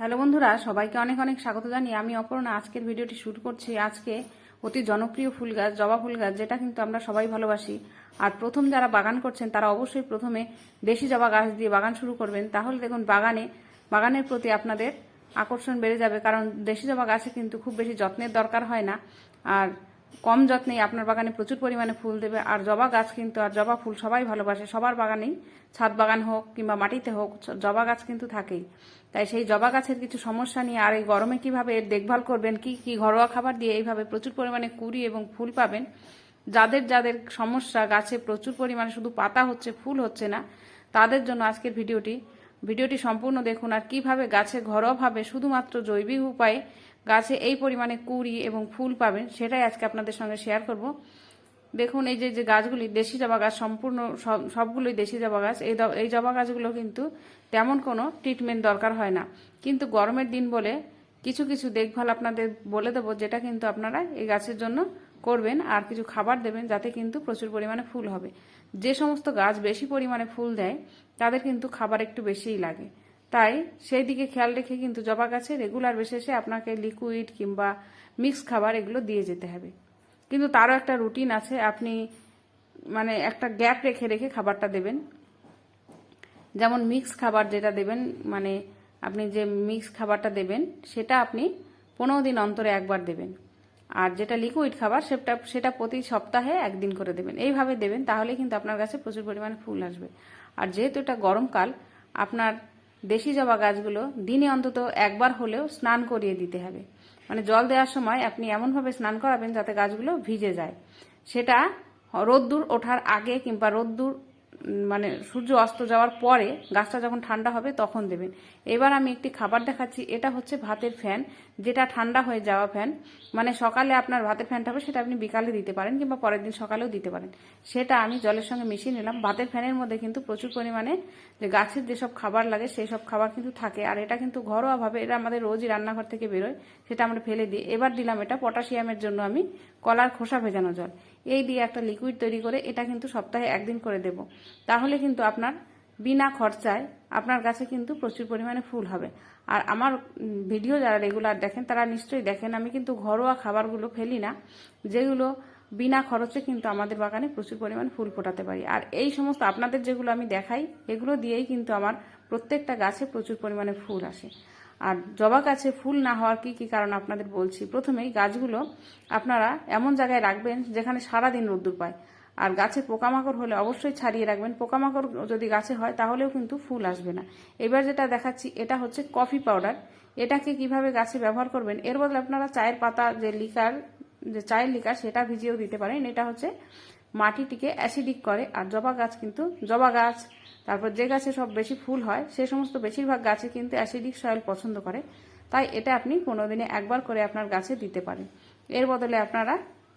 Hello বন্ধুরা, সবাইকে অনেক অনেক স্বাগত জানিয়ে আমি অপর্ণা। আজকের ভিডিওটি শুট করছি আজকে অতি জনপ্রিয় ফুল গাছ, জবা ফুল গাছ, যেটা কিন্তু আমরা সবাই ভালোবাসি। আর প্রথম যারা বাগান করছেন, তারা অবশ্যই প্রথমে দেশি জবা গাছ দিয়ে বাগান শুরু করবেন। তাহলে দেখুন, বাগানে, বাগানের প্রতি আপনাদের আকর্ষণ বেড়ে যাবে, কারণ দেশি জবা গাছে কিন্তু খুব বেশি যত্নের দরকার হয় না। আর কম যত্নেই আপনার বাগানে প্রচুর পরিমাণে ফুল দেবে। আর জবা গাছ কিন্তু, আর জবা ফুল সবাই ভালোবাসে। সবার বাগানেই ছাদ বাগান হোক কিংবা মাটিতে হোক জবা গাছ কিন্তু থাকেই। তাই সেই জবা গাছের কিছু সমস্যা নিয়ে আর এই গরমে কীভাবে এর দেখভাল করবেন, কি কি ঘরোয়া খাবার দিয়ে এইভাবে প্রচুর পরিমাণে কুড়ি এবং ফুল পাবেন, যাদের যাদের সমস্যা, গাছে প্রচুর পরিমাণে শুধু পাতা হচ্ছে, ফুল হচ্ছে না, তাদের জন্য আজকের ভিডিওটি ভিডিওটি সম্পূর্ণ দেখুন। আর কীভাবে গাছে ঘরোয়াভাবে শুধুমাত্র জৈবিক উপায়ে গাছে এই পরিমাণে কুড়ি এবং ফুল পাবেন, সেটাই আজকে আপনাদের সঙ্গে শেয়ার করব। দেখুন, এই যে যে গাছগুলি, দেশি জবা গাছ, সম্পূর্ণ সব, সবগুলোই দেশি জবা গাছ, এই এই জবা গাছগুলো কিন্তু তেমন কোনো ট্রিটমেন্ট দরকার হয় না। কিন্তু গরমের দিন বলে কিছু কিছু দেখভাল আপনাদের বলে দেবো, যেটা কিন্তু আপনারা এই গাছের জন্য করবেন আর কিছু খাবার দেবেন, যাতে কিন্তু প্রচুর পরিমাণে ফুল হবে। যে সমস্ত গাছ বেশি পরিমাণে ফুল দেয়, তাদের কিন্তু খাবার একটু বেশিই লাগে। তাই সেই দিকে খেয়াল রেখে কিন্তু জবা গাছে রেগুলার বেসিসে আপনাকে লিকুইড কিংবা মিক্স খাবার এগুলো দিয়ে যেতে হবে। কিন্তু তারও একটা রুটিন আছে, আপনি মানে একটা গ্যাপ রেখে রেখে খাবারটা দেবেন। যেমন মিক্স খাবার যেটা দেবেন মানে আপনি যে মিক্স খাবারটা দেবেন, সেটা আপনি পনেরো দিন অন্তরে একবার দেবেন। আর যেটা লিকুইড খাবার, সেটা সেটা প্রতি সপ্তাহে একদিন করে দেবেন। এইভাবে দেবেন তাহলে কিন্তু আপনার কাছে প্রচুর পরিমাণে ফুল আসবে। আর যেহেতু এটা গরমকাল, আপনার দেশি জবা গাছগুলো দিনে অন্তত একবার হলেও স্নান করিয়ে দিতে হবে। মানে জল দেওয়ার সময় আপনি এমনভাবে স্নান করাবেন যাতে গাছগুলো ভিজে যায়। সেটা রোদ্দুর ওঠার আগে কিংবা রোদ্দুর মানে সূর্য অস্ত যাওয়ার পরে গাছটা যখন ঠান্ডা হবে তখন দেবেন। এবার আমি একটি খাবার দেখাচ্ছি। এটা হচ্ছে ভাতের ফ্যান, যেটা ঠান্ডা হয়ে যাওয়া ফ্যান। মানে সকালে আপনার ভাতের ফ্যানটা হবে, সেটা আপনি বিকালে দিতে পারেন কিংবা পরের দিন সকালেও দিতে পারেন। সেটা আমি জলের সঙ্গে মিশিয়ে নিলাম। ভাতের ফ্যানের মধ্যে কিন্তু প্রচুর পরিমাণে যে গাছের যেসব খাবার লাগে সেই সব খাবার কিন্তু থাকে। আর এটা কিন্তু ঘরোয়াভাবে, এটা আমাদের রোজই রান্নাঘর থেকে বেরোয়, সেটা আমরা ফেলে দিই। এবার দিলাম এটা পটাশিয়ামের জন্য আমি কলার খোসা ভেজানো জল। এই দিয়ে একটা লিকুইড তৈরি করে এটা কিন্তু সপ্তাহে একদিন করে দেব। তাহলে কিন্তু আপনার বিনা খরচায় আপনার কাছে কিন্তু প্রচুর পরিমাণে ফুল হবে। আর আমার ভিডিও যারা রেগুলার দেখেন, তারা নিশ্চয়ই দেখেন, আমি কিন্তু ঘরোয়া খাবারগুলো ফেলি না, যেগুলো বিনা খরচে কিন্তু আমাদের বাগানে প্রচুর পরিমাণে ফুল ফোটাতে পারি। আর এই সমস্ত আপনাদের যেগুলো আমি দেখাই, এগুলো দিয়েই কিন্তু আমার প্রত্যেকটা গাছে প্রচুর পরিমাণে ফুল আসে। আর জবা গাছে ফুল না হওয়ার কি কি কারণ আপনাদের বলছি? প্রথমেই গাছগুলো আপনারা এমন জায়গায় রাখবেন যেখানে সারাদিন রোদ্দুর পায়। আর গাছে পোকামাকড় হলে অবশ্যই ছাড়িয়ে রাখবেন। পোকামাকড় যদি গাছে হয় তাহলেও কিন্তু ফুল আসবে না। এবার যেটা দেখাচ্ছি, এটা হচ্ছে কফি পাউডার। এটাকে কীভাবে গাছে ব্যবহার করবেন? এর বদলে আপনারা চায়ের পাতা, যে লিকার, যে চায়ের লিকার, সেটা ভিজিয়েও দিতে পারেন। এটা হচ্ছে মাটিটিকে অ্যাসিডিক করে। আর জবা গাছ কিন্তু, জবা গাছ তারপর যে গাছে সব বেশি ফুল হয়, সে সমস্ত বেশিরভাগ গাছে কিন্তু অ্যাসিডিক সয়েল পছন্দ করে। তাই এটা আপনি পনেরো দিনে একবার করে আপনার গাছে দিতে পারেন। এর বদলে আপনারা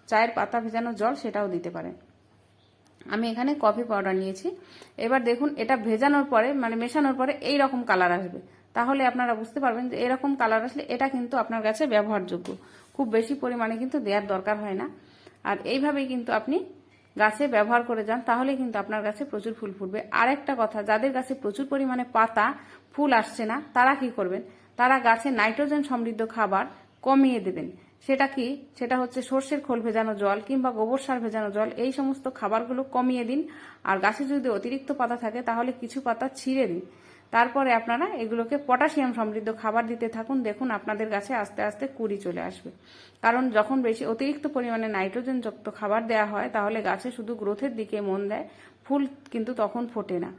চায়ের পাতা ভেজানো জল সেটাও দিতে পারেন। আমি এখানে কফি পাউডার নিয়েছি। এবার দেখুন, এটা ভেজানোর পরে মানে মেশানোর পরে এই রকম কালার আসবে। তাহলে আপনারা বুঝতে পারবেন যে এরকম কালার আসলে এটা কিন্তু আপনার কাছে ব্যবহারযোগ্য। খুব বেশি পরিমাণে কিন্তু দেওয়ার দরকার হয় না। আর এইভাবেই কিন্তু আপনি গাছে ব্যবহার করে যান, তাহলে কিন্তু আপনার গাছে প্রচুর ফুল ফুটবে। আরেকটা কথা, যাদের গাছে প্রচুর পরিমাণে পাতা, ফুল আসছে না, তারা কি করবেন? তারা গাছে নাইট্রোজেন সমৃদ্ধ খাবার কমিয়ে দেবেন। সেটা কি? সেটা হচ্ছে সর্ষের খোল ভেজানো জল কিংবা গোবর সার ভেজানো জল। এই সমস্ত খাবারগুলো কমিয়ে দিন। আর গাছে যদি অতিরিক্ত পাতা থাকে, তাহলে কিছু পাতা ছিঁড়ে দিন। তারপরে আপনারা এগুলোকে পটাশিয়াম সমৃদ্ধ খাবার দিতে থাকুন। দেখুন আপনাদের গাছে আস্তে আস্তে কুড়ি চলে আসবে। কারণ যখন বেশি অতিরিক্ত পরিমাণে নাইট্রোজেন যুক্ত খাবার দেওয়া হয়, তাহলে গাছে শুধু গ্রোথের দিকে মন দেয়, ফুল কিন্তু তখন ফোটে না।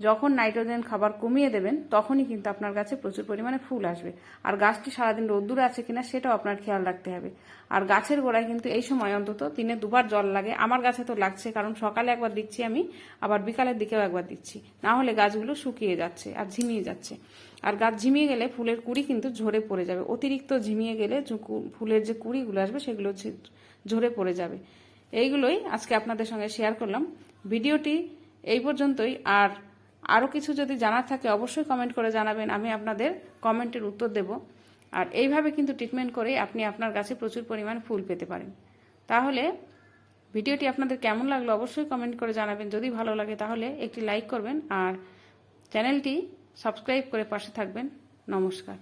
যখন নাইট্রোজেন খাবার কমিয়ে দেবেন, তখনই কিন্তু আপনার গাছে প্রচুর পরিমাণে ফুল আসবে। আর গাছটি সারাদিন রোদ্দুরে আছে কিনা সেটাও আপনার খেয়াল রাখতে হবে। আর গাছের গোড়ায় কিন্তু এই সময় অন্তত দিনে দুবার জল লাগে। আমার গাছে তো লাগছে, কারণ সকালে একবার দিচ্ছি আমি, আবার বিকালের দিকেও একবার দিচ্ছি। না হলে গাছগুলো শুকিয়ে যাচ্ছে আর ঝিমিয়ে যাচ্ছে। আর গাছ ঝিমিয়ে গেলে ফুলের কুড়ি কিন্তু ঝরে পড়ে যাবে। অতিরিক্ত ঝিমিয়ে গেলে ফুলের যে কুড়িগুলো আসবে সেগুলো ঝরে পড়ে যাবে। এইগুলোই আজকে আপনাদের সঙ্গে শেয়ার করলাম। ভিডিওটি এই পর্যন্তই। আর আরও কিছু যদি জানার থাকে, অবশ্যই কমেন্ট করে জানাবেন। আমি আপনাদের কমেন্টের উত্তর দেব। আর এইভাবে কিন্তু ট্রিটমেন্ট করে আপনি আপনার গাছে প্রচুর পরিমাণ ফুল পেতে পারেন। তাহলে ভিডিওটি আপনাদের কেমন লাগল অবশ্যই কমেন্ট করে জানাবেন। যদি ভালো লাগে তাহলে একটি লাইক করবেন আর চ্যানেলটি সাবস্ক্রাইব করে পাশে থাকবেন। নমস্কার।